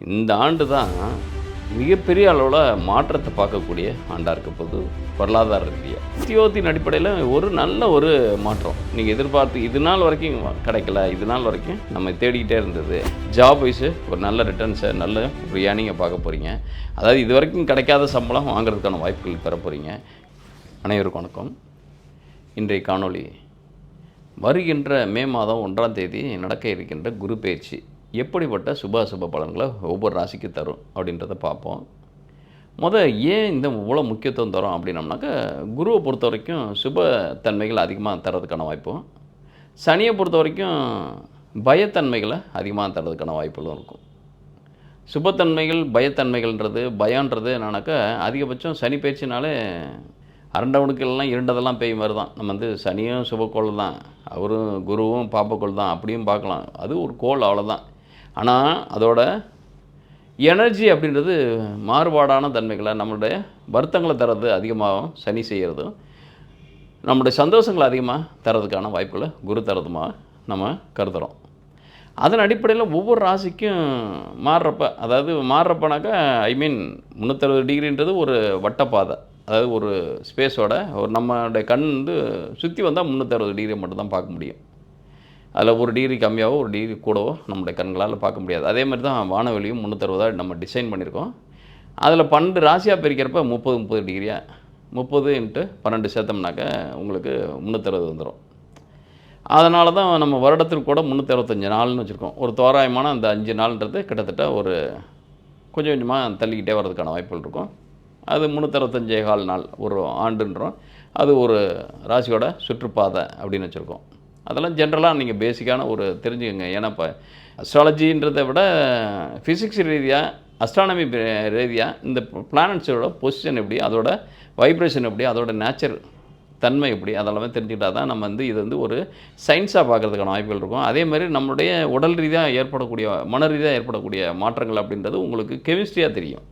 இந்த ஆண்டு தான் மிகப்பெரிய அளவில் மாற்றத்தை பார்க்கக்கூடிய ஆண்டாக இருக்க போது பொருளாதார ரீதியாக உத்தியோகத்தின் அடிப்படையில் ஒரு நல்ல ஒரு மாற்றம். நீங்கள் எதிர்பார்த்து இது நாள் வரைக்கும் கிடைக்கல இது நாள் வரைக்கும் நம்ம தேடிக்கிட்டே இருந்தது. ஜாப் வைஸு ஒரு நல்ல ரிட்டர்ன்ஸை நல்ல ஒரு ஏர்னிங்கை பார்க்க போகிறீங்க அதாவது இது வரைக்கும் கிடைக்காத சம்பளம் வாங்குறதுக்கான வாய்ப்புகள் பெற போகிறீங்க அனைவருக்கும் வணக்கம். இன்றைய காணொளி வருகின்ற மே மாதம் ஒன்றாம் தேதி நடக்க இருக்கின்ற குரு பயிற்சி. எப்படிப்பட்ட சுப அசுப பலன்களை ஒவ்வொரு ராசிக்கு தரும் அப்படின்றத பார்ப்போம். முத ஏன் இந்த இவ்வளோ முக்கியத்துவம் தரும் அப்படின்னம்னாக்கா குருவை பொறுத்த வரைக்கும் சுப தன்மைகள் அதிகமாக தரதுக்கான வாய்ப்பும் சனியை பொறுத்த வரைக்கும் பயத்தன்மைகளை அதிகமாக தரதுக்கான வாய்ப்புகளும் இருக்கும். சுபத்தன்மைகள் பயத்தன்மைகள்ன்றது பயன்றது என்னன்னாக்கா அதிகபட்சம் சனி பயிற்சினாலே அரண்டவனுக்கெல்லாம் இருண்டதெல்லாம் பேய் மாதிரி தான். நம்ம வந்து சனியும் சுபக்கோள் தான் அவரும் குருவும் பாப்பக்கோள் தான் அப்படியும் பார்க்கலாம். அது ஒரு கோள் அவ்வளோதான் ஆனால் அதோட எனர்ஜி அப்படின்றது மாறுபாடான தன்மைகளை நம்மளுடைய வருத்தங்களை தர்றது அதிகமாகவும் சனி செய்கிறதும் நம்முடைய சந்தோஷங்களை அதிகமாக தரதுக்கான வாய்ப்புகளை குரு தரதுமாக நம்ம கருதுகிறோம் அதன் அடிப்படையில் ஒவ்வொரு ராசிக்கும் மாறுறப்ப அதாவது மாறுறப்பனாக்கா ஐ மீன் முந்நூற்றறுபது டிகிரின்றது ஒரு வட்டப்பாதை. அதாவது ஒரு ஸ்பேஸோட ஒரு நம்மளுடைய கண் வந்து சுற்றி வந்தால் முந்நூற்றறுபது டிகிரி மட்டும்தான் பார்க்க முடியும். அதில் ஒரு டிகிரி கம்மியாகவோ ஒரு டிகிரி கூடவோ நம்முடைய கண்களால் பார்க்க முடியாது. அதே மாதிரி தான் வானவெளியும் முந்நூற்றறுபதாக நம்ம டிசைன் பண்ணியிருக்கோம். அதில் பன்னெண்டு ராசியாக பிரிக்கிறப்ப முப்பது முப்பது டிகிரியாக முப்பது இன்ட்டு பன்னெண்டு சேர்த்தோம்னாக்க உங்களுக்கு முந்நூற்றறுபது வந்துடும் அதனால தான் நம்ம வருடத்திற்கு கூட முந்நூற்றி நாள்னு வச்சுருக்கோம். ஒரு தோராயமான அந்த அஞ்சு நாள்ன்றது கிட்டத்தட்ட ஒரு கொஞ்சம் கொஞ்சமாக தள்ளிக்கிட்டே வர்றதுக்கான வாய்ப்புகள் இருக்கும். அது முந்நூற்றறுபத்தஞ்சே கால் நாள் ஒரு ஆண்டுன்றோம். அது ஒரு ராசியோட சுற்றுப்பாதை அப்படின்னு வச்சுருக்கோம். அதெல்லாம் ஜென்ரலாக நீங்கள் பேசிக்கான ஒரு தெரிஞ்சுக்கோங்க. ஏன்னா இப்போ அஸ்ட்ராலஜின்றதை விட ஃபிசிக்ஸ் ரீதியாக அஸ்ட்ரானமி ரீதியாக இந்த பிளானட்ஸோட பொசிஷன் எப்படி அதோட வைப்ரேஷன் எப்படி அதோட நேச்சர் தன்மை எப்படி அதெல்லாமே தெரிஞ்சுக்கிட்டா தான் நம்ம வந்து இது வந்து ஒரு சயின்ஸாக பார்க்குறதுக்கான வாய்ப்புகள் இருக்கும். அதே மாதிரி நம்மளுடைய உடல் ரீதியாக ஏற்படக்கூடிய மன ரீதியாக ஏற்படக்கூடிய மாற்றங்கள் அப்படின்றது உங்களுக்கு கெமிஸ்ட்ரியாக தெரியும்.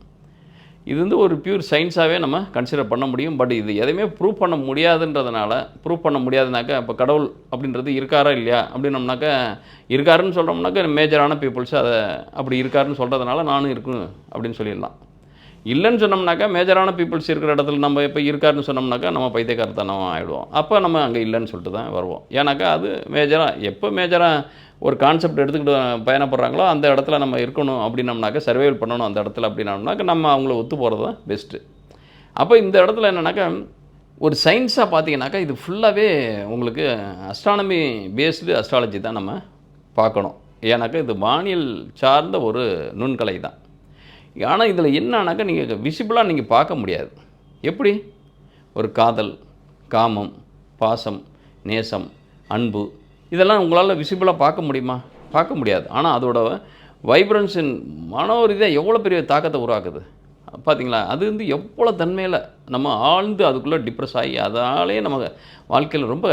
இது வந்து ஒரு பியூர் சயின்ஸாகவே நம்ம கன்சிடர் பண்ண முடியும். பட் இது எதையுமே ப்ரூவ் பண்ண முடியாதுன்றதுனால ப்ரூவ் பண்ண முடியாதுனாக்கா இப்போ கடவுள் அப்படின்றது இருக்காரா இல்லையா? அப்படின்னம்னாக்கா இருக்காருன்னு சொல்கிறோம்னாக்கா மேஜரான பீப்புள்ஸ் அதை அப்படி இருக்காருன்னு சொல்கிறதுனால நானும் இருக்கும் அப்படின்னு சொல்லிடலாம். இல்லைன்னு சொன்னோம்னாக்கா மேஜரான பீப்புள்ஸ் இருக்கிற இடத்துல நம்ம இப்போ இருக்காருன்னு சொன்னோம்னாக்கா நம்ம பைத்தியக்காரத்தனம் ஆகிடுவோம் அப்போ நம்ம அங்கே இல்லைன்னு சொல்லிட்டு தான் வருவோம். ஏன்னாக்கா அது மேஜராக எப்போ மேஜராக ஒரு கான்செப்ட் எடுத்துக்கிட்டு பயணப்படுறாங்களோ அந்த இடத்துல நம்ம இருக்கணும் அப்படின்னம்னாக்கா சர்வைவல் பண்ணணும் அந்த இடத்துல அப்படின்னம்னாக்கா நம்ம அவங்கள ஒத்து போகிறது தான் பெஸ்ட்டு அப்போ இந்த இடத்துல என்னென்னாக்கா ஒரு சயின்ஸாக பார்த்தீங்கன்னாக்கா இது ஃபுல்லாகவே உங்களுக்கு அஸ்ட்ரானமி பேஸ்டு அஸ்ட்ராலஜி தான் நம்ம பார்க்கணும். ஏன்னாக்கா இது வானியல் சார்ந்த ஒரு நுண்கலை தான். ஆனால் இதில் என்னன்னாக்கா நீங்கள் விசிபிளாக நீங்கள் பார்க்க முடியாது. எப்படி? ஒரு காதல் காமம் பாசம் நேசம் அன்பு இதெல்லாம் உங்களால் விசிபிளாக பார்க்க முடியுமா? பார்க்க முடியாது. ஆனால் அதோட வைப்ரன்ஸின் மனோ ரீதியாக எவ்வளோ பெரிய தாக்கத்தை உருவாக்குது? பார்த்தீங்களா அது வந்து எவ்வளோ தன்மையில் நம்ம ஆழ்ந்து அதுக்குள்ளே டிப்ரெஸ் ஆகி அதாலே நம்ம வாழ்க்கையில் ரொம்ப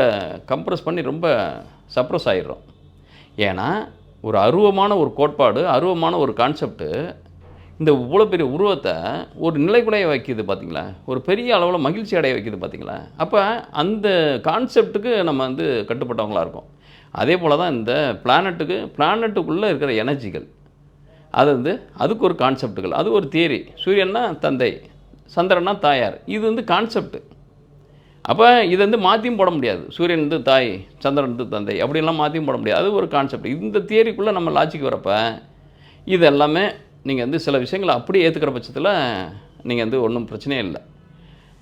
கம்ப்ரெஸ் பண்ணி ரொம்ப சப்ரஸ் ஆகிடுறோம் ஏன்னா ஒரு அருவமான ஒரு கோட்பாடு அருவமான ஒரு கான்செப்ட்டு இந்த இவ்வளோ பெரிய உருவத்தை ஒரு நிலைக்குலைய வைக்கிது பார்த்தீங்களா ஒரு பெரிய அளவில் மகிழ்ச்சி அடைய வைக்கிது பார்த்தீங்களா அப்போ அந்த கான்செப்ட்டுக்கு நம்ம வந்து கட்டுப்பட்டவங்களாக இருக்கும். அதே போல் தான் இந்த பிளானட்டுக்கு பிளானட்டுக்குள்ளே இருக்கிற எனர்ஜிகள் அது வந்து அதுக்கு ஒரு கான்செப்ட்டுகள் அது ஒரு தியரி சூரியன்னா தந்தை சந்திரன்னா தாயார். இது வந்து கான்செப்ட் அப்போ இதை வந்து மாற்றியும் போட முடியாது. சூரியன் வந்து தாய் சந்திரன் வந்து தந்தை. அப்படிலாம் மாற்றியும் போட முடியாது. அது ஒரு கான்செப்ட் இந்த தியரிக்குள்ளே நம்ம லாஜிக் வரப்போ இது எல்லாமே நீங்கள் வந்து சில விஷயங்களை அப்படியே ஏற்றுக்கிற பட்சத்தில் நீங்கள் வந்து ஒன்றும் பிரச்சனையே இல்லை.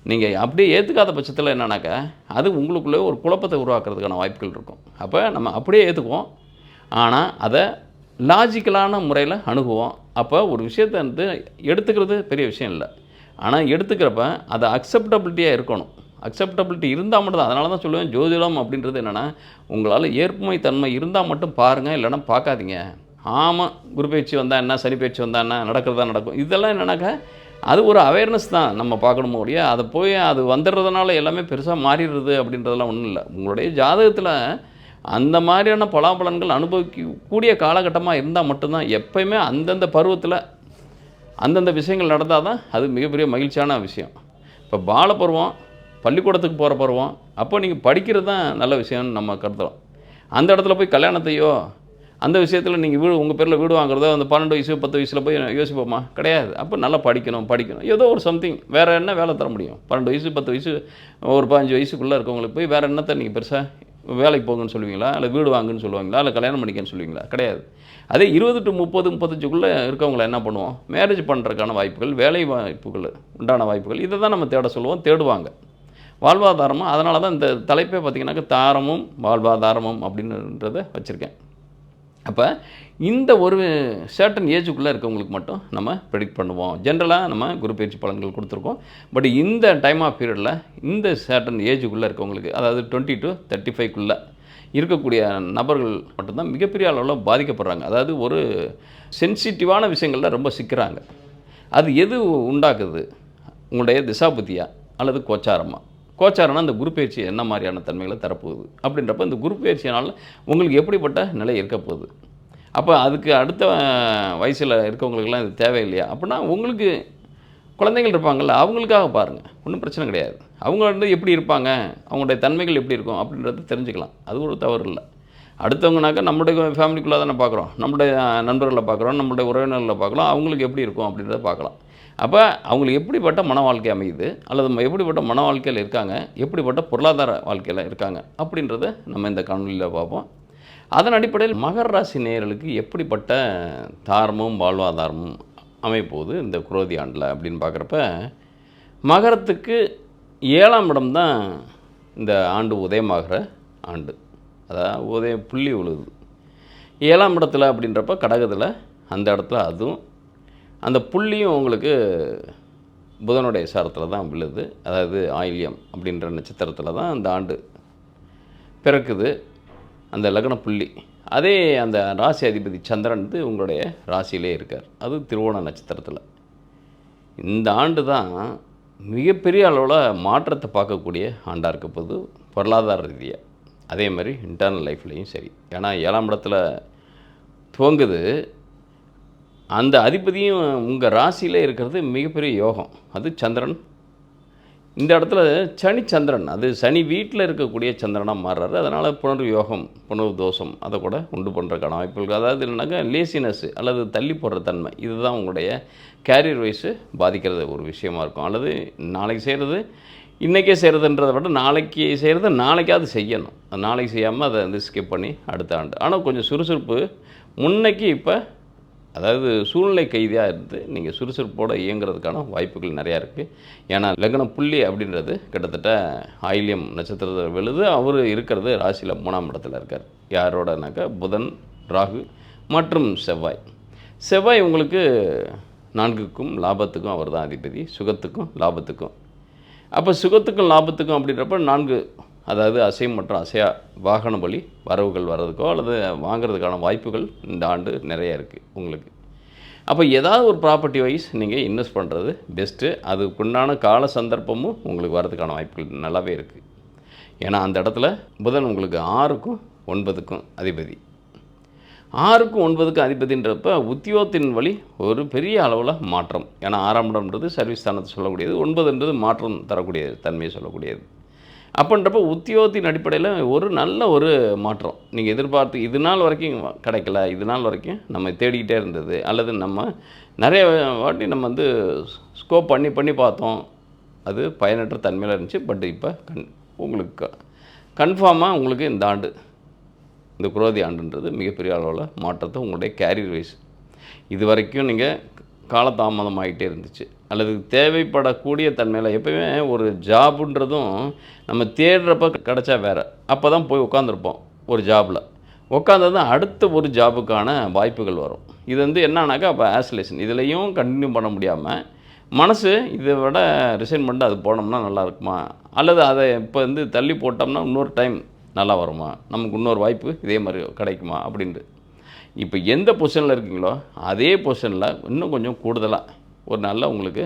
நீங்கள் அப்படியே ஏற்றுக்காத பட்சத்தில் என்னன்னாக்கா அது உங்களுக்குள்ளே ஒரு குழப்பத்தை உருவாக்குறதுக்கான வாய்ப்புகள் இருக்கும். அப்போ நம்ம அப்படியே ஏற்றுக்குவோம் ஆனால் அதை லாஜிக்கலான முறையில் அணுகுவோம். அப்போ ஒரு விஷயத்தை வந்து எடுத்துக்கிறது பெரிய விஷயம் இல்லை. ஆனால் எடுத்துக்கிறப்ப அது அக்செப்டபிலிட்டியாக இருக்கணும். அக்செப்டபிலிட்டி இருந்தால் மட்டும் தான் அதனால தான் சொல்லுவேன் ஜோதிடம் அப்படின்றது என்னென்னா உங்களால் ஏற்புமை தன்மை இருந்தால் மட்டும் பாருங்கள் இல்லைன்னா பார்க்காதீங்க. ஆமாம் குரு பயிற்சி வந்தால் என்ன சனி பயிற்சி வந்தால் என்ன நடக்கிறதா நடக்கும். இதெல்லாம் என்னன்னாக்கா அது ஒரு அவேர்னஸ் தான் நம்ம பார்க்கணுமோ ஒழிய அதை போய் அது வந்துடுறதுனால எல்லாமே பெருசாக மாறிடுறது அப்படின்றதெல்லாம் ஒன்றும் இல்லை. உங்களுடைய ஜாதகத்தில் அந்த மாதிரியான பலாபலன்கள் அனுபவிக்கக்கூடிய காலகட்டமாக இருந்தால் மட்டும்தான் எப்பயுமே அந்தந்த பருவத்தில் அந்தந்த விஷயங்கள் நடந்தால் தான் அது மிகப்பெரிய மகிழ்ச்சியான விஷயம். இப்போ பாலப்பருவம் பள்ளிக்கூடத்துக்கு போகிற பருவம் அப்போ நீங்கள் படிக்கிறது தான் நல்ல விஷயம்னு நம்ம கருதுகிறோம் அந்த இடத்துல போய் கல்யாணத்தையோ அந்த விஷயத்தில் நீங்கள் வீடு உங்கள் பேரில் வீடு வாங்குறதோ அந்த பன்னெண்டு வயசு பத்து வயசில் போய் யோசிப்போமா? கிடையாது. அப்போ நல்லா படிக்கணும் படிக்கணும். ஏதோ ஒரு சம்திங் வேறு என்ன வேலை தர முடியும்? பன்னெண்டு வயசு பத்து வயசு ஒரு பதினஞ்சு வயசுக்குள்ளே இருக்கவங்களுக்கு போய் வேறு என்னத்தை நீங்கள் பெருசாக வேலைக்கு போங்கன்னு சொல்லுவீங்களா? இல்லை வீடு வாங்குன்னு சொல்லுவாங்களா? இல்லை கல்யாணம் பண்ணிக்கன்னு சொல்லுவீங்களா? கிடையாது. அதே இருபது டு முப்பது முப்பத்தஞ்சுக்குள்ளே இருக்கவங்கள என்ன பண்ணுவோம்? மேரேஜ் பண்ணுறதுக்கான வாய்ப்புகள் வேலை வாய்ப்புகள் உண்டான வாய்ப்புகள் இதை தான் நம்ம தேட சொல்லுவோம் தேடுவாங்க. வாழ்வாதாரமும் அதனால தான் இந்த தலைப்பே பார்த்திங்கனாக்கா தாரமும் வாழ்வாதாரமும் அப்படின்றத வச்சுருக்கேன். அப்போ இந்த ஒரு சர்டன் ஏஜுக்குள்ளே இருக்கவங்களுக்கு மட்டும் நம்ம ப்ரெடிக்ட் பண்ணுவோம். ஜென்ரலாக நம்ம குரு பயிற்சி பலன்கள் கொடுத்துருக்கோம். பட் இந்த டைம் ஆஃப் பீரியடில் இந்த சர்டன் ஏஜுக்குள்ளே இருக்கவங்களுக்கு அதாவது டுவெண்ட்டி டு தேர்ட்டி ஃபைவ்க்குள்ளே இருக்கக்கூடிய நபர்கள் மட்டும்தான் மிகப்பெரிய அளவில் பாதிக்கப்படுறாங்க. அதாவது ஒரு சென்சிட்டிவான விஷயங்களில் ரொம்ப சிக்கிறாங்க. அது எது உண்டாக்குது? உங்களுடைய திசாபுத்தியா அல்லது கோச்சாரமாக கோச்சாரம்னா அந்த குரு பயிற்சி என்ன மாதிரியான தன்மைகளை தரப்போகுது? அப்படின்றப்ப இந்த குரு பயிற்சியினால் உங்களுக்கு எப்படிப்பட்ட நிலை இருக்க போகுது? அப்போ அதுக்கு அடுத்த வயசில் இருக்கவங்களுக்கெல்லாம் இது தேவையில்லையா? அப்படின்னா உங்களுக்கு குழந்தைகள் இருப்பாங்கள்ல அவங்களுக்காக பாருங்கள் ஒன்றும் பிரச்சனை கிடையாது. அவங்க வந்து எப்படி இருப்பாங்க? அவங்களுடைய தன்மைகள் எப்படி இருக்கும்? அப்படின்றத தெரிஞ்சுக்கலாம். அது ஒரு தவறு இல்லை. அடுத்தவங்கனாக்கா நம்முடைய ஃபேமிலிக்குள்ளே தானே பார்க்குறோம் நம்முடைய நண்பர்களை பார்க்குறோம் நம்முடைய உறவினர்களை பார்க்கலாம் அவங்களுக்கு எப்படி இருக்கும் அப்படின்றத பார்க்கலாம் அப்போ அவங்களுக்கு எப்படிப்பட்ட மன வாழ்க்கை அமையுது? அல்லது எப்படிப்பட்ட மன வாழ்க்கையில் இருக்காங்க? எப்படிப்பட்ட பொருளாதார வாழ்க்கையில் இருக்காங்க? அப்படின்றத நம்ம இந்த காணொலியில் பார்ப்போம். அதன் அடிப்படையில் மகர ராசி நேயர்களுக்கு எப்படிப்பட்ட தாரமும் வாழ்வாதாரமும் அமைப்போகுது இந்த குரோதி ஆண்டில் அப்படின்னு பார்க்குறப்ப மகரத்துக்கு ஏழாம் இடம் தான் இந்த ஆண்டு உதயமாகிற ஆண்டு. அதாவது உதய புள்ளி உழுது ஏழாம் இடத்துல அப்படின்றப்ப கடகத்தில் அந்த இடத்துல அதுவும் அந்த புள்ளியும் உங்களுக்கு புதனுடைய சாரத்தில் தான் விழுது. அதாவது ஆயில்யம் அப்படின்ற நட்சத்திரத்தில் தான் அந்த ஆண்டு பிறக்குது. அந்த லக்ன புள்ளி. அதே அந்த ராசி அதிபதி சந்திரன் வந்து உங்களுடைய ராசியிலே இருக்கார். அது திருவோண நட்சத்திரத்தில். இந்த ஆண்டு தான் மிகப்பெரிய அளவில் மாற்றத்தை பார்க்கக்கூடிய ஆண்டாக இருக்க போது பொருளாதார ரீதியாக அதே மாதிரி இன்டர்னல் லைஃப்லேயும் சரி. ஏன்னா ஏழாம் இடத்துல துவங்குது. அந்த அதிபதியும் உங்கள் ராசியிலே இருக்கிறது மிகப்பெரிய யோகம். அது சந்திரன். இந்த இடத்துல சனி சந்திரன். அது சனி வீட்டில் இருக்கக்கூடிய சந்திரனாக மாறுறாரு. அதனால் புனர் யோகம் புனர் தோஷம் அதை கூட உண்டு பண்ணுறதுக்கான வாய்ப்புகள். அதாவது என்னன்னாக்கா லேசினஸ் அல்லது தள்ளி போடுற தன்மை இதுதான் உங்களுடைய கேரியர் வைஸு பாதிக்கிறது. ஒரு விஷயமா இருக்கும். அல்லது நாளைக்கு செய்கிறது இன்றைக்கே செய்கிறதுன்றதை விட நாளைக்கு செய்கிறது நாளைக்காவது செய்யணும். அது நாளைக்கு செய்யாமல் அதை வந்து ஸ்கிப் பண்ணி அடுத்த ஆண்டு. ஆனால் கொஞ்சம் சுறுசுறுப்பு முன்னைக்கு இப்போ அதாவது சூழ்நிலை கைதியாக இருந்து நீங்கள் சுறுசுறுப்போடு இயங்குறதுக்கான வாய்ப்புகள் நிறையா இருக்குது ஏன்னா லக்ன புள்ளி அப்படின்றது கிட்டத்தட்ட ஆயில்யம் நட்சத்திரத்தில் விழுது. அவர் இருக்கிறது ராசியில் மூணாம் இடத்துல இருக்கார். யாரோடனாக்கா? புதன் ராகு மற்றும் செவ்வாய். செவ்வாய் உங்களுக்கு நான்குக்கும் லாபத்துக்கும் அவர் தான் அதிபதி. சுகத்துக்கும் லாபத்துக்கும். அப்போ சுகத்துக்கும் லாபத்துக்கும் அப்படின்றப்ப நான்கு அதாவது அசையும் மற்றும் அசையா வாகன வழி வரவுகள் வர்றதுக்கோ அல்லது வாங்குறதுக்கான வாய்ப்புகள் இந்த ஆண்டு நிறைய இருக்குது உங்களுக்கு. அப்போ ஏதாவது ஒரு ப்ராப்பர்ட்டி வைஸ் நீங்கள் இன்வெஸ்ட் பண்ணுறது பெஸ்ட்டு அதுக்குண்டான கால சந்தர்ப்பமும் உங்களுக்கு வரதுக்கான வாய்ப்புகள் நல்லாவே இருக்குது ஏன்னா அந்த இடத்துல புதன் உங்களுக்கு ஆறுக்கும் ஒன்பதுக்கும் அதிபதி. ஆறுக்கும் ஒன்பதுக்கும் அதிபதின்றப்ப உத்தியோகத்தின் வழி ஒரு பெரிய அளவில் மாற்றம். ஏன்னா ஆறாம் இடம்ன்றது சர்வீஸ் ஸ்தானத்தை சொல்லக்கூடியது ஒன்பதுன்றது மாற்றம் தரக்கூடிய தன்மையை சொல்லக்கூடியது. அப்படின்றப்ப உத்தியோகத்தின் அடிப்படையில் ஒரு நல்ல ஒரு மாற்றம். நீங்கள் எதிர்பார்த்து இது நாள் வரைக்கும் கிடைக்கல இது நாள் வரைக்கும் நம்ம தேடிக்கிட்டே இருந்தது அல்லது நம்ம நிறைய வாட்டி நம்ம வந்து ஸ்கோப் பண்ணி பண்ணி பார்த்தோம். அது பயனற்ற தன்மையில் இருந்துச்சு. பட் இப்போ கண் உங்களுக்கு கன்ஃபார்மாக உங்களுக்கு இந்த ஆண்டு இந்த குரோதி ஆண்டுன்றது மிகப்பெரிய அளவில் மாற்றத்தை உங்களுடைய கேரியர் வைஸ் இது வரைக்கும் நீங்கள் காலதாமதமாகிட்டே இருந்துச்சு அல்லது தேவைப்படக்கூடிய தன்மையில் எப்பயுமே ஒரு ஜாபுன்றதும் நம்ம தேடுறப்ப கிடைச்சா வேறு. அப்போ தான் போய் உட்காந்துருப்போம் ஒரு ஜாபில். உட்காந்தது அடுத்த ஒரு ஜாபுக்கான வாய்ப்புகள் வரும். இது வந்து என்னன்னாக்கா அப்போ ஆசோலேஷன் இதுலேயும் கண்டினியூ பண்ண முடியாமல் மனசு இதை விட ரிசைன் பண்ணிட்டு அது போனோம்னா நல்லா இருக்குமா? அல்லது அதை இப்போ வந்து தள்ளி போட்டோம்னா இன்னொரு டைம் நல்லா வருமா? நமக்கு இன்னொரு வாய்ப்பு இதே மாதிரி கிடைக்குமா? அப்படின்ட்டு. இப்போ எந்த பொசிஷனில் இருக்கீங்களோ அதே பொசிஷனில் இன்னும் கொஞ்சம் கூடுதலாக ஒரு நல்ல உங்களுக்கு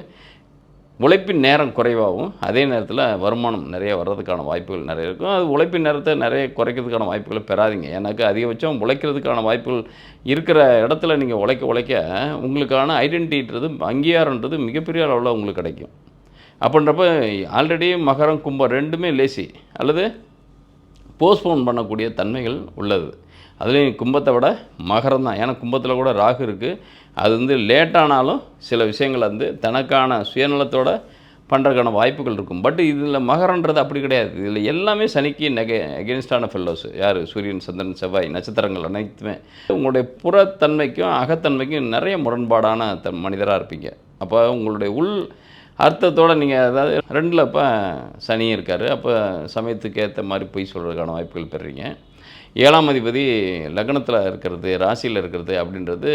உழைப்பின் நேரம் குறைவாகவும் அதே நேரத்தில் வருமானம் நிறைய வர்றதுக்கான வாய்ப்புகள் நிறைய இருக்கும். அது உழைப்பின் நேரத்தை நிறைய குறைக்கிறதுக்கான வாய்ப்புகளை பெறாதீங்க. ஏன்னாக்கா அதிகபட்சம் உழைக்கிறதுக்கான வாய்ப்புகள் இருக்கிற இடத்துல நீங்கள் உழைக்க உழைக்க உங்களுக்கான ஐடென்டிட்டின்றது அங்கீகாரன்றது மிகப்பெரிய அளவில் உங்களுக்கு கிடைக்கும். அப்படின்றப்ப ஆல்ரெடி மகரம் கும்பம் ரெண்டுமே லேசி அல்லது போஸ்ட்போன் பண்ணக்கூடிய தன்மைகள் உள்ளது. அதுலேயும் கும்பத்தை விட மகரம் தான். ஏன்னா கும்பத்தில் கூட ராகு இருக்குது அது வந்து லேட்டானாலும் சில விஷயங்கள் வந்து தனக்கான சுயநலத்தோட பண்ணுறதுக்கான வாய்ப்புகள் இருக்கும். பட் இதில் மகரன்றது அப்படி கிடையாது. இதில் எல்லாமே சனிக்கு நெக எகென்ஸ்டான ஃபெல்லோஸ் யார்? சூரியன் சந்திரன் செவ்வாய் நட்சத்திரங்கள் அனைத்துமே. உங்களுடைய புறத்தன்மைக்கும் அகத்தன்மைக்கும் நிறைய முரண்பாடான த மனிதராக இருப்பீங்க. அப்போ உங்களுடைய உள் அர்த்தத்தோடு நீங்கள் அதாவது ரெண்டில் இப்போ சனி இருக்கார். அப்போ சமயத்துக்கு ஏற்ற மாதிரி பொய் சொல்கிறதுக்கான வாய்ப்புகள் பெறுறீங்க ஏழாம் அதிபதி லக்னத்தில் இருக்கிறது ராசியில் இருக்கிறது அப்படின்றது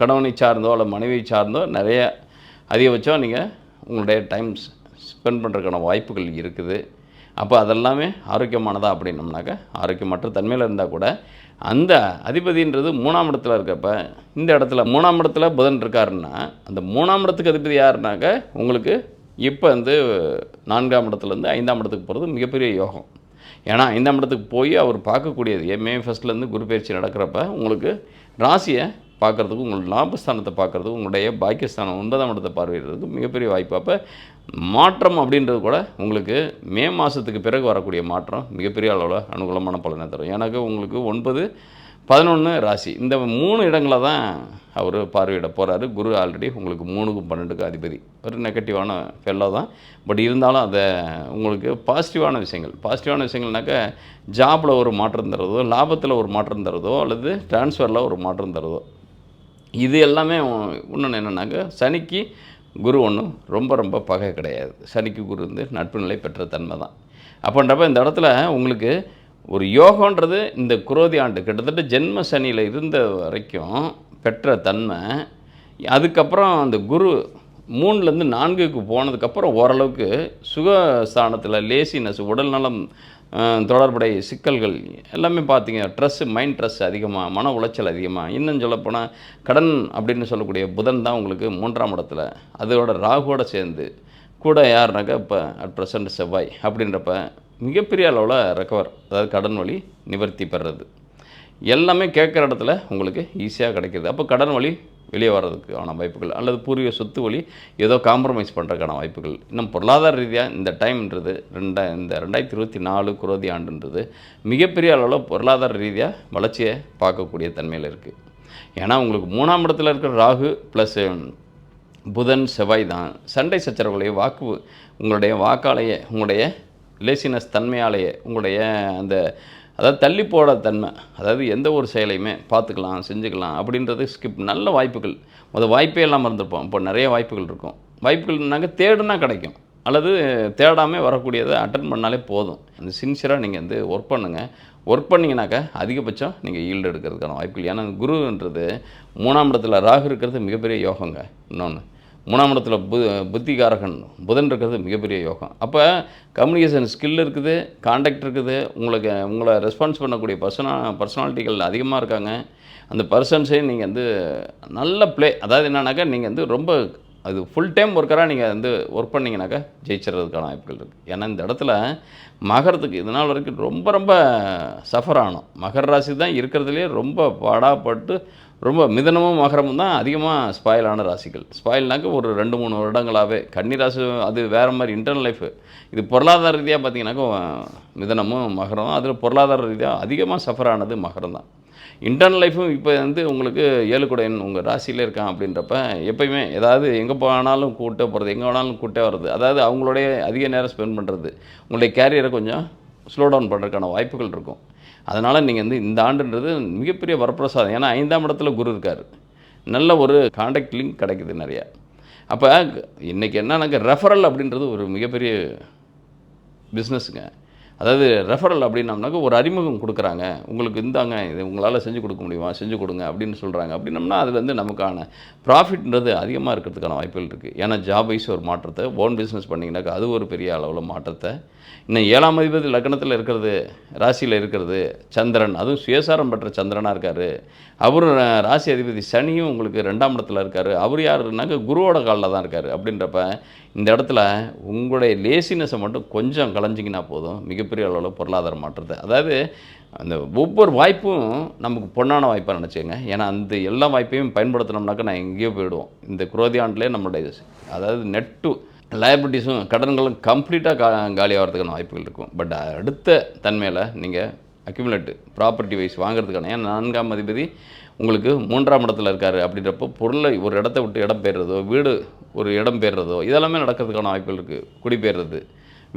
கணவனை சார்ந்தோ அல்ல மனைவியை சார்ந்தோ நிறைய அதிகபட்சம் நீங்கள் உங்களுடைய டைம் ஸ்பெண்ட் பண்ணுறதுக்கான வாய்ப்புகள் இருக்குது. அப்போ அதெல்லாமே ஆரோக்கியமானதா அப்படின்னோம்னாக்க ஆரோக்கியமற்ற தன்மையில் இருந்தால் கூட அந்த அதிபதின்றது மூணாம் இடத்துல இருக்கப்ப இந்த இடத்துல மூணாம் இடத்துல புதன் இருக்காருன்னா அந்த மூணாம் இடத்துக்கு அதிபதி யாருனாக்க உங்களுக்கு இப்போ வந்து நான்காம் இடத்துலேருந்து ஐந்தாம் இடத்துக்கு போகிறது மிகப்பெரிய யோகம். ஏன்னா ஐந்தாம் இடத்துக்கு போய் அவர் பார்க்கக்கூடியது ஏ மே ஃபஸ்ட்லேருந்து குரு பயிற்சி நடக்கிறப்ப உங்களுக்கு ராசியை பார்க்குறதுக்கு உங்கள் லாபஸ்தானத்தை பார்க்குறதுக்கு உங்களுடைய பாக்கியஸ்தானம் ஒன்பதாம் இடத்தை பார்வையிடுறதுக்கு மிகப்பெரிய வாய்ப்பு. அப்போ மாற்றம் அப்படின்றது கூட உங்களுக்கு மே மாதத்துக்கு பிறகு வரக்கூடிய மாற்றம் மிகப்பெரிய அளவில் அனுகூலமான பலனை தரும். எனக்கு உங்களுக்கு ஒன்பது பதினொன்று ராசி. இந்த மூணு இடங்களை தான் அவர் பார்வையிட போகிறாரு குரு ஆல்ரெடி உங்களுக்கு மூணுக்கும் பன்னெண்டுக்கும் அதிபதி. ஒரு நெகட்டிவான ஃபெல்லோ தான். பட் இருந்தாலும் அதை உங்களுக்கு பாசிட்டிவான விஷயங்கள். பாசிட்டிவான விஷயங்கள்னாக்க ஜாபில் ஒரு மாற்றம் தரதோ லாபத்தில் ஒரு மாற்றம் தரதோ அல்லது ட்ரான்ஸ்ஃபரில் ஒரு மாற்றம் தரதோ இது எல்லாமே இன்னொன்று என்னென்னாக்க சனிக்கு குரு ஒன்றும் ரொம்ப ரொம்ப பகை கிடையாது. சனிக்கு குரு வந்து நட்பு நிலை பெற்ற தன்மை தான். அப்படின்றப்ப இந்த இடத்துல உங்களுக்கு ஒரு யோகன்றது இந்த குரோதி ஆண்டு கிட்டத்தட்ட ஜென்ம சனியில் இருந்த வரைக்கும் பெற்ற தன்மை. அதுக்கப்புறம் அந்த குரு மூணுலேருந்து நான்குக்கு போனதுக்கப்புறம் ஓரளவுக்கு சுகஸ்தானத்தில் லேசினஸ் உடல்நலம் தொடர்புடைய சிக்கல்கள் எல்லாமே பார்த்தீங்க. ட்ரெஸ்ஸு மைண்ட் ட்ரெஸ் அதிகமாக மன உளைச்சல் அதிகமாக இன்னும் சொல்லப்போனால் கடன் அப்படின்னு சொல்லக்கூடிய புதன் தான் உங்களுக்கு மூன்றாம் இடத்துல. அதோட ராகுவோட சேர்ந்து கூட யாருனாக்கா இப்போ அட் ப்ரெசண்ட் செவ்வாய் அப்படின்றப்ப மிகப்பெரிய அளவில் ரெக்கவர் அதாவது கடன் வழி நிவர்த்தி பெறுறது. எல்லாமே கேட்குற இடத்துல உங்களுக்கு ஈஸியாக கிடைக்கிது. அப்போ கடன் வழி வெளியே வர்றதுக்கான வாய்ப்புகள் அல்லது பூர்வீக சொத்து வழி ஏதோ காம்ப்ரமைஸ் பண்ணுறதுக்கான வாய்ப்புகள். இன்னும் பொருளாதார ரீதியாக இந்த டைம்ன்றது ரெண்டா இந்த ரெண்டாயிரத்தி இருபத்தி நாலு குரோதி ஆண்டுன்றது மிகப்பெரிய அளவில் பொருளாதார ரீதியாக வளர்ச்சியை பார்க்கக்கூடிய தன்மையில் இருக்குது ஏன்னா உங்களுக்கு மூணாம் இடத்துல இருக்கிற ராகு ப்ளஸ் புதன் செவ்வாய் தான். சண்டை சச்சரவுகளையே வாக்கு உங்களுடைய வாக்காலேயே உங்களுடைய லேசினஸ் தன்மையாலேயே உங்களுடைய அந்த அதாவது தள்ளி போட தன்மை அதாவது எந்த ஒரு செயலையுமே பார்த்துக்கலாம் செஞ்சுக்கலாம் அப்படின்றது ஸ்கிப் நல்ல வாய்ப்புகள். மொதல் வாய்ப்பே இல்லாமல் இருந்திருப்போம். இப்போ நிறைய வாய்ப்புகள் இருக்கும். வாய்ப்புகள்னாக்க தேடுனா கிடைக்கும். அல்லது தேடாமல் வரக்கூடியதை அட்டன் பண்ணாலே போதும். அந்த சின்சியராக நீங்கள் வந்து ஒர்க் பண்ணுங்கள் ஒர்க் பண்ணிங்கனாக்கா அதிகபட்சம் நீங்கள் ஈல்டு எடுக்கிறதுக்கான வாய்ப்புகள். ஏன்னா குருன்றது மூணாம் இடத்துல ராகு இருக்கிறது மிகப்பெரிய யோகங்க. இன்னொன்று மூணாம் இடத்துல பு புத்திகாரகன் புதன் இருக்கிறது மிகப்பெரிய யோகம். அப்போ கம்யூனிகேஷன் ஸ்கில் இருக்குது காண்டாக்ட் இருக்குது உங்களுக்கு உங்களை ரெஸ்பான்ஸ் பண்ணக்கூடிய பர்சனா பர்சனாலிட்டிகள் அதிகமாக இருக்காங்க. அந்த பர்சன்ஸே நீங்கள் வந்து நல்ல ப்ளே அதாவது என்னன்னாக்கா நீங்கள் வந்து ரொம்ப அது ஃபுல் டைம் ஒர்க்கராக நீங்கள் வந்து ஒர்க் பண்ணிங்கனாக்கா ஜெயிச்சிடுறதுக்கான வாய்ப்புகள் இருக்குது ஏன்னா இந்த இடத்துல மகரத்துக்கு இது நாள் வரைக்கும் ரொம்ப ரொம்ப சஃபர் ஆகணும் மகர ராசி தான் இருக்கிறதுலே ரொம்ப பாடாப்பட்டு ரொம்ப மிதனமும் மகரமும் தான் அதிகமாக ஸ்பாயிலான ராசிகள். ஸ்பாயில்னாக்க ஒரு ரெண்டு மூணு வருடங்களாகவே கன்னி ராசி அது வேறு மாதிரி இன்டர்னல் லைஃப் இது பொருளாதார ரீதியாக பார்த்தீங்கன்னாக்கா மிதனமும் மகரம் அதில் பொருளாதார ரீதியாக அதிகமாக சஃபர் ஆனது மகரம் தான். இன்டர்னல் லைஃப்பும் இப்போ வந்து உங்களுக்கு ஏழு குடையன் உங்கள் ராசியில் இருக்கான் அப்படின்றப்ப எப்பயுமே ஏதாவது எங்கே போனாலும் கூட்டே போகிறது எங்கே வேணாலும் கூட்டே வர்றது அதாவது அவங்களுடைய அதிக நேரம் ஸ்பெண்ட் பண்ணுறது உங்களுடைய கேரியரை கொஞ்சம் ஸ்லோ டவுன் பண்ணுறதுக்கான வாய்ப்புகள் இருக்கும். அதனால் நீங்கள் வந்து இந்த ஆண்டுன்றது மிகப்பெரிய வரப்பிரசாதம். ஏன்னா ஐந்தாம் இடத்துல குரு இருக்கார். நல்ல ஒரு காண்டாக்ட் லிங்க் கிடைக்குது நிறையா. அப்போ இன்றைக்கி என்னன்னாக்க ரெஃபரல் அப்படின்றது ஒரு மிகப்பெரிய பிஸ்னஸுங்க அதாவது ரெஃபரல் அப்படின்னம்னாக்க ஒரு அறிமுகம் கொடுக்குறாங்க. உங்களுக்கு இந்தாங்க இது உங்களால் செஞ்சு கொடுக்க முடியுமா? செஞ்சு கொடுங்க அப்படின்னு சொல்கிறாங்க அப்படின்னம்னா அதுலேருந்து நமக்கான ப்ராஃபிட்ன்றது அதிகமாக இருக்கிறதுக்கான வாய்ப்புகள் இருக்குது ஏன்னா ஜாப் வைஸ் ஒரு மாற்றத்தை ஓன் பிஸ்னஸ் பண்ணிங்கனாக்கா அது ஒரு பெரிய அளவில் மாற்றத்தை. இன்னும் ஏழாம் அதிபதி லக்னத்தில் இருக்கிறது ராசியில் இருக்கிறது சந்திரன் அதுவும் சுயசாரம் பெற்ற சந்திரனாக இருக்கார். அவரும் ராசி அதிபதி சனியும் உங்களுக்கு ரெண்டாம் இடத்துல இருக்கார். அவர் யாருனாக்க குருவோட காலில் தான் இருக்கார். அப்படின்றப்ப இந்த இடத்துல உங்களுடைய லேசினஸை மட்டும் கொஞ்சம் கலைஞ்சிங்கன்னா போதும். மிகப்பெரிய அளவில் பொருளாதார மாற்றத்தை. அதாவது அந்த ஒவ்வொரு வாய்ப்பும் நமக்கு பொன்னான வாய்ப்பாக நினச்சிங்க ஏன்னா அந்த எல்லா வாய்ப்பையும் பயன்படுத்தினோம்னாக்கா நான் எங்கேயோ போயிடுவோம். இந்த குரோதி ஆண்டுலேயே நம்மளுடைய அதாவது நெட்டு லயபிலிட்டிஸும் கடன்களும் கம்ப்ளீட்டாக கா காலியாகிறதுக்கான வாய்ப்புகள் இருக்கும். பட் அடுத்த தன்மையில் நீங்கள் அக்யூமுலேட்டு ப்ராப்பர்ட்டி வைஸ் வாங்குறதுக்கான. ஏன்னா நான்காம் அதிபதி உங்களுக்கு மூன்றாம் இடத்துல இருக்காரு அப்படின்றப்போ பொருளை ஒரு இடத்த விட்டு இடம் பெயர்றதோ வீடு ஒரு இடம் பெயர்றதோ இதெல்லாமே நடக்கிறதுக்கான வாய்ப்புகள் இருக்குது குடிபெயர்றது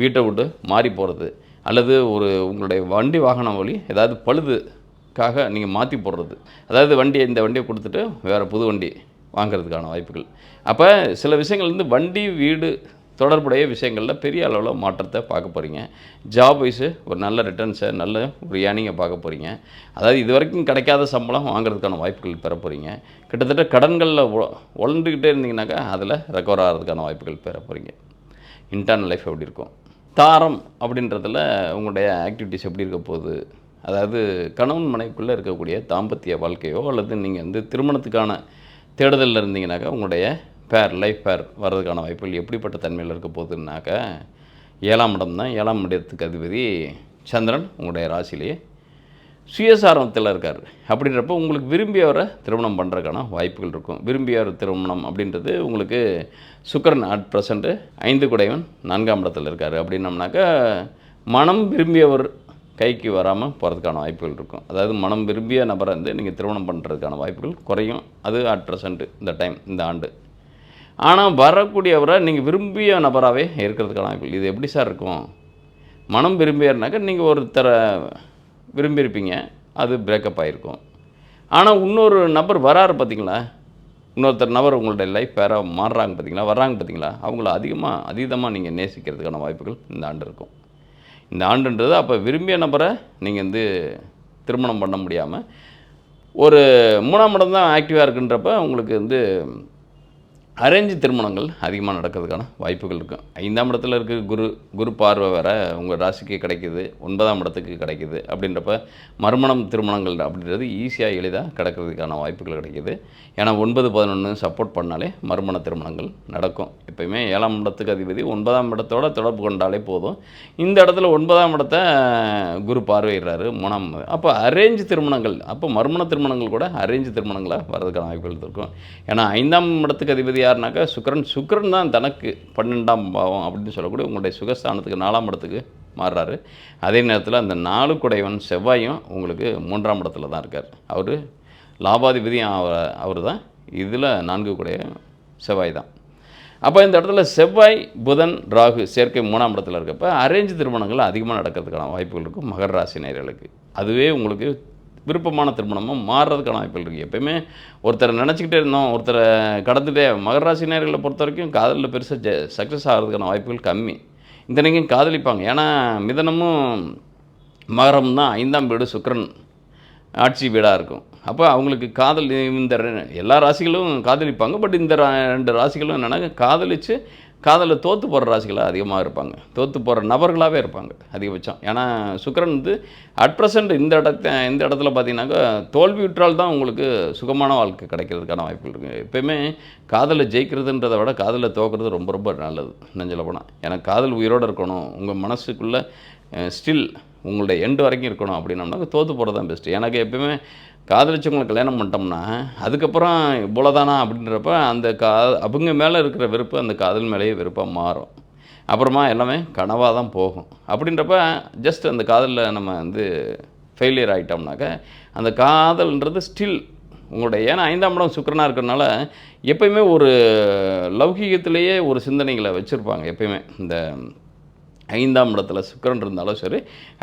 வீட்டை விட்டு மாறி போகிறது அல்லது ஒரு உங்களுடைய வண்டி வாகனம் வழி ஏதாவது பழுதுக்காக நீங்கள் மாற்றி போடுறது. அதாவது வண்டியை இந்த வண்டியை கொடுத்துட்டு வேறு புது வண்டி வாங்குறதுக்கான வாய்ப்புகள். அப்போ சில விஷயங்கள் வந்து வண்டி வீடு தொடர்புடைய விஷயங்களில் பெரிய அளவில் மாற்றத்தை பார்க்க போகிறீங்க ஜாப் வைஸு ஒரு நல்ல ரிட்டர்ன்ஸை நல்ல ஒரு ஏர்னிங்கை பார்க்க போகிறீங்க அதாவது இது வரைக்கும் கிடைக்காத சம்பளம் வாங்குறதுக்கான வாய்ப்புகள் பெற போகிறீங்க கிட்டத்தட்ட கடன்களில் உழண்டுக்கிட்டே இருந்தீங்கன்னாக்கா அதில் ரெக்கவர் ஆகிறதுக்கான வாய்ப்புகள் பெற போகிறீங்க இன்டர்னல் லைஃப் எப்படி இருக்கும்? தாரம் அப்படின்றதில் உங்களுடைய ஆக்டிவிட்டிஸ் எப்படி இருக்க போகுது? அதாவது கணவன் மனைவிக்குள்ளே இருக்கக்கூடிய தாம்பத்திய வாழ்க்கையோ அல்லது நீங்கள் வந்து திருமணத்துக்கான தேடுதலில் இருந்தீங்கன்னாக்கா உங்களுடைய பேர் லைஃப் பேர் வர்றதுக்கான வாய்ப்புகள் எப்படிப்பட்ட தன்மையில் இருக்க போகுதுன்னாக்கா ஏழாம் இடம் தான். ஏழாம் இடத்துக்கு அதிபதி சந்திரன் உங்களுடைய ராசிலேயே சுயசாரத்தில் இருக்கார். அப்படின்றப்போ உங்களுக்கு விரும்பியவரை திருமணம் பண்ணுறதுக்கான வாய்ப்புகள் இருக்கும். விரும்பியவர் திருமணம் அப்படின்றது உங்களுக்கு சுக்கரன் அட் ப்ரெசண்ட்டு ஐந்து குடையவன் நான்காம் இடத்துல இருக்கார். அப்படின்னம்னாக்கா மனம் விரும்பியவர் கைக்கு வராமல் போகிறதுக்கான வாய்ப்புகள் இருக்கும். அதாவது மனம் விரும்பிய நபரை வந்து நீங்கள் திருமணம் பண்ணுறதுக்கான வாய்ப்புகள் குறையும். அது அட் ப்ரெசண்ட்டு இந்த டைம் இந்த ஆண்டு. ஆனால் வரக்கூடியவரை நீங்கள் விரும்பிய நபராகவே இருக்கிறதுக்கான வாய்ப்பு இது எப்படி சார் இருக்கும்? மனம் விரும்பியாருனாக்கா நீங்கள் ஒருத்தரை விரும்பியிருப்பீங்க அது பிரேக்கப் ஆகிருக்கும் ஆனால் இன்னொரு நபர் வராரு பார்த்தீங்களா இன்னொருத்தர் நபர் உங்களுடைய லைஃப் வேற மாறுறாங்க பார்த்தீங்களா வர்றாங்க பார்த்தீங்களா அவங்கள அதிகமாக அதீதமாக நீங்கள் நேசிக்கிறதுக்கான வாய்ப்புகள் இந்த ஆண்டு இருக்கும். இந்த ஆண்டுன்றது அப்போ விரும்பிய நபரை நீங்கள் வந்து திருமணம் பண்ண முடியாமல் ஒரு மூணாம் இடம் தான் ஆக்டிவாக இருக்குன்றப்ப உங்களுக்கு வந்து அரேஞ்சு திருமணங்கள் அதிகமாக நடக்கிறதுக்கான வாய்ப்புகள் இருக்கும் ஐந்தாம் இடத்துல இருக்க குரு குரு பார்வை வேறு உங்கள் ராசிக்கு கிடைக்கிது ஒன்பதாம் இடத்துக்கு கிடைக்கிது அப்படின்றப்ப மறுமணம் திருமணங்கள் அப்படின்றது ஈஸியாக எளிதாக கிடக்கிறதுக்கான வாய்ப்புகள் கிடைக்கிது. ஏன்னா ஒன்பது பதினொன்று சப்போர்ட் பண்ணாலே மறுமண திருமணங்கள் நடக்கும். எப்பயுமே ஏழாம் இடத்துக்கு அதிபதி ஒன்பதாம் இடத்தோட தொடர்பு கொண்டாலே போதும். இந்த இடத்துல ஒன்பதாம் இடத்த குரு பார்வையிடுறாரு மூணாம் அப்போ அரேஞ்ச் திருமணங்கள் அப்போ மறுமண திருமணங்கள் கூட அரேஞ்ச் திருமணங்களாக வர்றதுக்கான வாய்ப்புகள் இருக்கும். ஏன்னா ஐந்தாம் இடத்துக்கு அதிபதியாக யாருனாக்கா சுக்கரன் சுக்கரன் தான் தனக்கு பன்னெண்டாம் பாவம் அப்படின்னு சொல்லக்கூடிய உங்களுடைய சுகஸ்தானத்துக்கு நாலாம் இடத்துக்கு மாறுறாரு. அதே நேரத்தில் அந்த நாலு குடைவன் செவ்வாயும் உங்களுக்கு மூன்றாம் இடத்துல தான் இருக்கார். அவர் லாபாதிபதியும் அவர் தான் இதில் நான்கு குடைய செவ்வாய் தான். அப்போ இந்த இடத்துல செவ்வாய் புதன் ராகு சேர்க்கை மூணாம் இடத்துல இருக்கப்ப அரேஞ்ச் திருமணங்கள் அதிகமாக நடக்கிறதுக்கான வாய்ப்புகள் இருக்கும் மகர ராசி நேயர்களுக்கு. அதுவே உங்களுக்கு விருப்பமான திருமணமாக மாறுறதுக்கான வாய்ப்புகள் இருக்குது எப்பயுமே ஒருத்தரை நினச்சிக்கிட்டே இருந்தோம் ஒருத்தரை கடந்துட்டே மகராசி நேர்களை பொறுத்த வரைக்கும் காதலில் பெருசாக ஜ சக்ஸஸ் ஆகிறதுக்கான வாய்ப்புகள் கம்மி. இந்த நீங்கள் காதலிப்பாங்க. ஏன்னா மிதனமும் மகரம் தான் ஐந்தாம் வீடு சுக்கிரன் ஆட்சி வீடாக இருக்கும். அப்போ அவங்களுக்கு காதல் இந்த எல்லா ராசிகளும் காதலிப்பாங்க. பட் இந்த ரா- ரெண்டு ராசிகளும் என்னென்னா காதலித்து காதலில் தோற்று போகிற ராசிகளாக அதிகமாக இருப்பாங்க. தோற்று போகிற நபர்களாகவே இருப்பாங்க அதிகபட்சம். ஏன்னா சுக்கரன் வந்து அட் ப்ரெசண்ட் இந்த இடத்த இந்த இடத்துல பார்த்தீங்கன்னாக்கா தோல்வி விட்டால் தான் உங்களுக்கு சுகமான வாழ்க்கை கிடைக்கிறதுக்கான வாய்ப்புகள் இருக்குது எப்போயுமே காதலை ஜெயிக்கிறதுன்றதை விட காதலில் தோக்கிறது ரொம்ப ரொம்ப நல்லது. நெஞ்சில் போனால் ஏன்னா காதல் உயிரோடு இருக்கணும். உங்கள் மனசுக்குள்ளே ஸ்டில் உங்களுடைய எண்டு வரைக்கும் இருக்கணும் அப்படின்னம்னா தோற்று போகிறது தான் பெஸ்ட்டு எனக்கு எப்பயுமே காதலிச்சவங்களை கல்யாணம் பண்ணிட்டோம்னா அதுக்கப்புறம் இவ்வளோதானா அப்படின்றப்ப அந்த கா அவங்க மேலே இருக்கிற வெறுப்பு அந்த காதல் மேலேயே வெறுப்பாக மாறும். அப்புறமா எல்லாமே கனவாக தான் போகும். அப்படின்றப்ப ஜஸ்ட் அந்த காதலில் நம்ம வந்து ஃபெயிலியர் ஆகிட்டோம்னாக்க அந்த காதல்ன்றது ஸ்டில் உங்களுடைய ஏன்னா ஐந்தாம் இடம் சுக்கரனாக இருக்கிறனால எப்பயுமே ஒரு லௌகீகத்திலேயே ஒரு சிந்தனைகளை வச்சுருப்பாங்க எப்பயுமே. இந்த ஐந்தாம் இடத்துல சுக்கரன் இருந்தாலும் சரி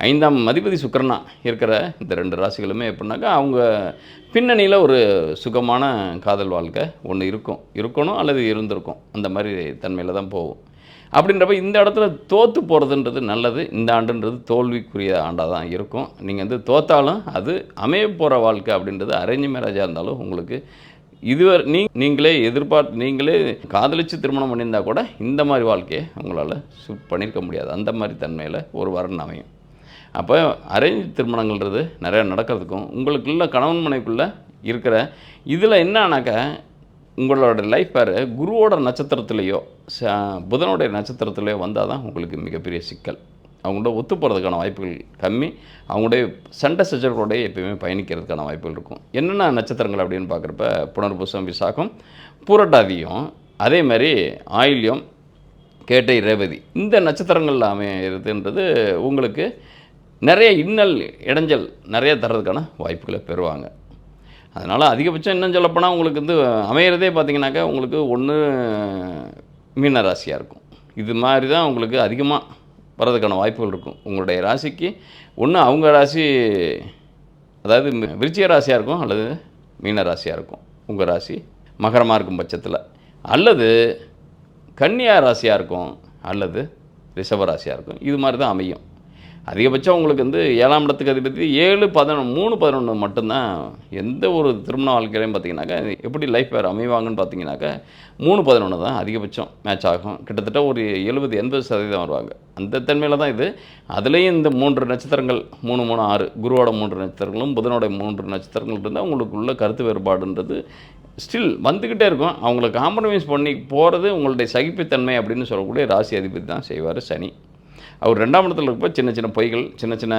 ஐந்தாம் அதிபதி சுக்கரனாக இருக்கிற இந்த ரெண்டு ராசிகளுமே எப்படின்னாக்கா அவங்க பின்னணியில் ஒரு சுகமான காதல் வாழ்க்கை ஒன்று இருக்கும். இருக்கணும் அல்லது இருந்திருக்கும். அந்த மாதிரி தன்மையில் தான் போகும். அப்படின்றப்ப இந்த இடத்துல தோற்று போகிறதுன்றது நல்லது. இந்த ஆண்டுன்றது தோல்விக்குரிய ஆண்டாக தான் இருக்கும். நீங்கள் வந்து தோத்தாலும் அது அமைய போகிற வாழ்க்கை அப்படின்றது அரேஞ்ச் மேரேஜாக இருந்தாலும் உங்களுக்கு இதுவரை நீ நீங்களே எதிர்பார்த்து நீங்களே காதலித்து திருமணம் பண்ணியிருந்தா கூட இந்த மாதிரி வாழ்க்கையை உங்களால் சூட் பண்ணியிருக்க முடியாது. அந்த மாதிரி தன்மையில் ஒரு வரன் அமையும். அப்போ அரேஞ்ச் திருமணங்கள்ன்றது நிறையா நடக்கிறதுக்கும் உங்களுக்குள்ள கணவன் மனைக்குள்ளே இருக்கிற இதில் என்னன்னாக்கா உங்களோட லைஃப் வேறு குருவோட நட்சத்திரத்துலேயோ ச புதனுடைய நட்சத்திரத்துலேயோ வந்தால் தான் உங்களுக்கு மிகப்பெரிய சிக்கல். அவங்கள்ட்ட ஒத்து போகிறதுக்கான வாய்ப்புகள் கம்மி. அவங்களுடைய சண்டை சச்சரவுகளோட எப்பயுமே பயணிக்கிறதுக்கான வாய்ப்புகள் இருக்கும். என்னென்ன நட்சத்திரங்கள் அப்படின்னு பார்க்குறப்ப புனர்பூசம் விசாகம் பூரட்டாதியும் அதே மாதிரி ஆயில்யம் கேட்டை ரேவதி. இந்த நட்சத்திரங்கள் அமையிறதுன்றது உங்களுக்கு நிறைய இன்னல் இடைஞ்சல் நிறைய தர்றதுக்கான வாய்ப்புகளை பெறுவாங்க. அதனால் அதிகபட்சம் இன்னும் சொல்லப்போனால் உங்களுக்கு வந்து அமையிறதே பார்த்தீங்கன்னாக்கா உங்களுக்கு ஒன்று மீனராசியாக இருக்கும். இது மாதிரி தான் உங்களுக்கு அதிகமாக வர்றதுக்கான வாய்ப்புகள் இருக்கும். உங்களுடைய ராசிக்கு ஒன்று அவங்க ராசி அதாவது மி- விருச்சிக ராசியாக இருக்கும் அல்லது மீன ராசியாக இருக்கும். உங்கள் ராசி மகரமாக இருக்கும் பட்சத்தில். அல்லது கன்னியா ராசியாக இருக்கும் அல்லது ரிஷப ராசியாக இருக்கும். இது மாதிரி தான் அமையும். அதிகபட்சம் உங்களுக்கு வந்து ஏழாம் இடத்துக்கு அதிபதி ஏழு பதினொன்று மூணு பதினொன்று மட்டும்தான் எந்த ஒரு திருமண வாழ்க்கையிலையும் பார்த்தீங்கன்னாக்கா எப்படி லைஃப் வேறு அமைவாங்கன்னு பார்த்தீங்கன்னாக்கா மூணு பதினொன்று தான் அதிகபட்சம் மேட்ச் ஆகும். கிட்டத்தட்ட ஒரு எழுபது எண்பது சதவீதம் வருவாங்க. அந்த தன்மையில் தான் இது. அதுலேயும் இந்த மூன்று நட்சத்திரங்கள் மூணு மூணு ஆறு குருவோட மூன்று நட்சத்திரங்களும் புதனோட மூன்று நட்சத்திரங்கள் இருந்தால் உங்களுக்கு உள்ள கருத்து வேறுபாடுன்றது ஸ்டில் வந்துக்கிட்டே இருக்கும். அவங்கள காம்ப்ரமைஸ் பண்ணி போகிறது உங்களுடைய சகிப்புத்தன்மை அப்படின்னு சொல்லக்கூடிய ராசி அதிபதி தான் செய்வார் சனி. அவர் ரெண்டாம் இடத்துல இருக்கப்போ சின்ன சின்ன பொய்கள் சின்ன சின்ன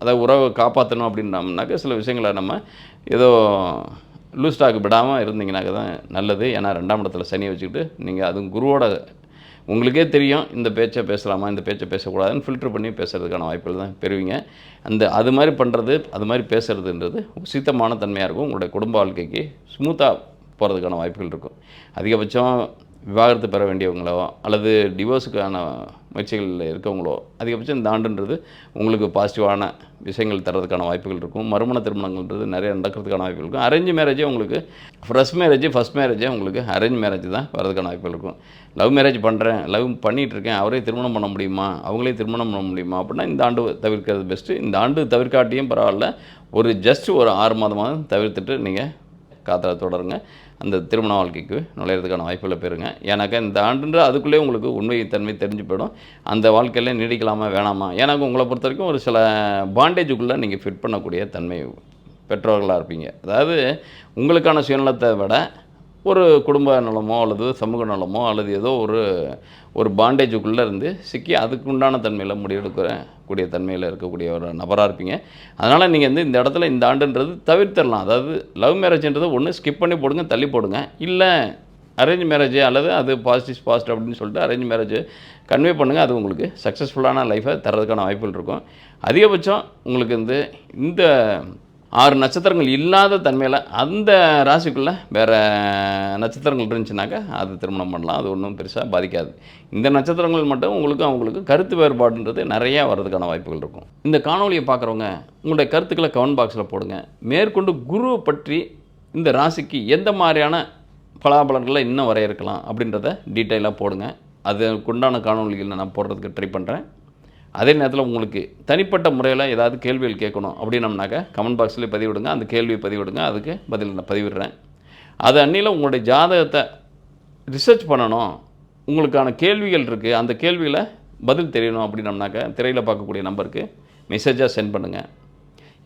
அதாவது உறவை காப்பாற்றணும் அப்படின்னம்னாக்க சில விஷயங்களை நம்ம ஏதோ லூஸ் விடாமல் இருந்தீங்கனாக்க தான் நல்லது. ஏன்னா ரெண்டாம் இடத்துல சனியை வச்சுக்கிட்டு நீங்கள் அதுவும் குருவோட உங்களுக்கே தெரியும் இந்த பேச்சை பேசலாமா இந்த பேச்சை பேசக்கூடாதுன்னு ஃபில்டர் பண்ணி பேசுகிறதுக்கான வாய்ப்புகள் தான் பெறுவீங்க. அந்த அது மாதிரி பண்ணுறது அது மாதிரி பேசுகிறதுன்றது உசித்தமான தன்மையாக இருக்கும். உங்களுடைய குடும்ப வாழ்க்கைக்கு ஸ்மூத்தாக போகிறதுக்கான வாய்ப்புகள் இருக்கும். அதிகபட்சம் விவாகரத்து பெற வேண்டியவங்களோ அல்லது டிவோர்ஸுக்கான முயற்சிகளில் இருக்கவங்களோ அதிகபட்சம் இந்த ஆண்டுன்றது உங்களுக்கு பாசிட்டிவான விஷயங்கள் தர்றதுக்கான வாய்ப்புகள் இருக்கும். மறுமண திருமணங்கள்ன்றது நிறைய நடக்கிறதுக்கான வாய்ப்புகள் இருக்கும். அரேஞ்ச் மேரேஜே உங்களுக்கு ஃப்ரெஷ் மேரேஜ் ஃபஸ்ட் மேரேஜே உங்களுக்கு அரேஞ்ச் மேரேஜ் தான் வரதுக்கான வாய்ப்புகள் இருக்கும். லவ் மேரேஜ் பண்ணுறேன் லவ் பண்ணிகிட்டு இருக்கேன் அவரே திருமணம் பண்ண முடியுமா அவங்களே திருமணம் பண்ண முடியுமா அப்படின்னா இந்த ஆண்டு தவிர்க்கிறது பெஸ்ட்டு இந்த ஆண்டு தவிர்க்காட்டியும் பரவாயில்ல ஒரு ஜஸ்ட் ஒரு ஆறு மாதமாக தவிர்த்துட்டு நீங்கள் காத்திர தொடருங்க. அந்த திருமண வாழ்க்கைக்கு நுழையிறதுக்கான வாய்ப்புகளை பெறுங்க. ஏன்னாக்கா இந்த ஆண்டுன்ற அதுக்குள்ளே உங்களுக்கு உண்மை தன்மை தெரிஞ்சு போயிடும். அந்த வாழ்க்கையில் நீடிக்கலாமா வேணாமா? ஏன்னாக்கா உங்களை பொறுத்த வரைக்கும் ஒரு சில பாண்டேஜுக்குள்ளே நீங்கள் ஃபிட் பண்ணக்கூடிய தன்மை பெற்றோர்களாக இருப்பீங்க. அதாவது உங்களுக்கான சுயநலத்தை விட ஒரு குடும்ப நலமோ அல்லது சமூக நலமோ அல்லது ஏதோ ஒரு ஒரு பாண்டேஜுக்குள்ளே இருந்து சிக்கி அதுக்கு உண்டான தன்மையில் முடிவெடுக்கிற கூடிய தன்மையில் இருக்கக்கூடிய ஒரு நபராக இருப்பீங்க. அதனால் நீங்கள் வந்து இந்த இடத்துல இந்த ஆண்டுன்றது தவிர்த்திடலாம். அதாவது லவ் மேரேஜ்ன்றது ஒன்று ஸ்கிப் பண்ணி போடுங்க தள்ளி போடுங்க. இல்லை அரேஞ்ச் மேரேஜ் அல்லது அது பாசிட்டிவ் பாஸ்ட் அப்படின்னு சொல்லிட்டு அரேஞ்ச் மேரேஜ் கன்வே பண்ணுங்கள் அது உங்களுக்கு சக்ஸஸ்ஃபுல்லான லைஃபை தர்றதுக்கான வாய்ப்புகள் இருக்கும். அதிகபட்சம் உங்களுக்கு வந்து இந்த ஆறு நட்சத்திரங்கள் இல்லாத தன்மையில் அந்த ராசிக்குள்ளே வேறு நட்சத்திரங்கள் இருந்துச்சுனாக்கா அது திருமணம் பண்ணலாம். அது ஒன்றும் பெருசாக பாதிக்காது. இந்த நட்சத்திரங்கள் மட்டும் உங்களுக்கு அவங்களுக்கு கருத்து வேறுபாடுன்றது நிறையா வர்றதுக்கான வாய்ப்புகள் இருக்கும். இந்த காணொலியை பார்க்குறவங்க உங்களுடைய கருத்துக்களை கமெண்ட் பாக்ஸில் போடுங்க. மேற்கொண்டு குருவை பற்றி இந்த ராசிக்கு எந்த மாதிரியான பலாபலன்களை இன்னும் வரையறுக்கலாம் அப்படின்றத டீட்டெயிலாக போடுங்க. அதுக்குண்டான காணொலிகள் நான் போடுறதுக்கு ட்ரை பண்ணுறேன் அதே நேரத்தில் உங்களுக்கு தனிப்பட்ட முறையில் ஏதாவது கேள்விகள் கேட்கணும் அப்படின்னம்னாக்க கமெண்ட் பாக்ஸ்லேயே பதிவிடுங்க. அந்த கேள்வியை பதிவிடுங்க. அதுக்கு பதில் நான் பதிவிடுறேன். அது அன்னியில் உங்களுடைய ஜாதகத்தை ரிசர்ச் பண்ணணும். உங்களுக்கான கேள்விகள் இருக்குது அந்த கேள்வியில் பதில் தெரியணும் அப்படின்னம்னாக்கா திரையில் பார்க்கக்கூடிய நம்பருக்கு மெசேஜாக சென்ட் பண்ணுங்கள்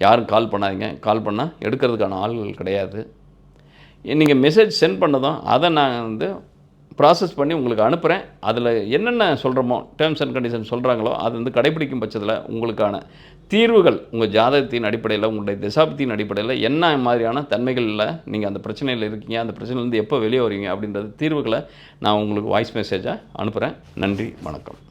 யாரும் கால் பண்ணாதீங்க. கால் பண்ணால் எடுக்கிறதுக்கான ஆள்கள் கிடையாது. நீங்கள் மெசேஜ் சென்ட் பண்ணதும் அதை நான் வந்து ப்ராசஸ் பண்ணி உங்களுக்கு அனுப்புகிறேன் அதில் என்னென்ன சொல்கிறோமோ டேர்ம்ஸ் அண்ட் கண்டிஷன் சொல்கிறாங்களோ அது வந்து கடைபிடிக்கும் பட்சத்தில் உங்களுக்கான தீர்வுகள் உங்கள் ஜாதகத்தின் அடிப்படையில் உங்களுடைய திசாபத்தின் அடிப்படையில் என்ன மாதிரியான தன்மைகளில் நீங்கள் அந்த பிரச்சனையில் இருக்கீங்க அந்த பிரச்சனையிலேருந்து எப்போ வெளியே வரீங்க அப்படின்றது தீர்வுகளை நான் உங்களுக்கு வாய்ஸ் மெசேஜாக அனுப்புகிறேன் நன்றி வணக்கம்.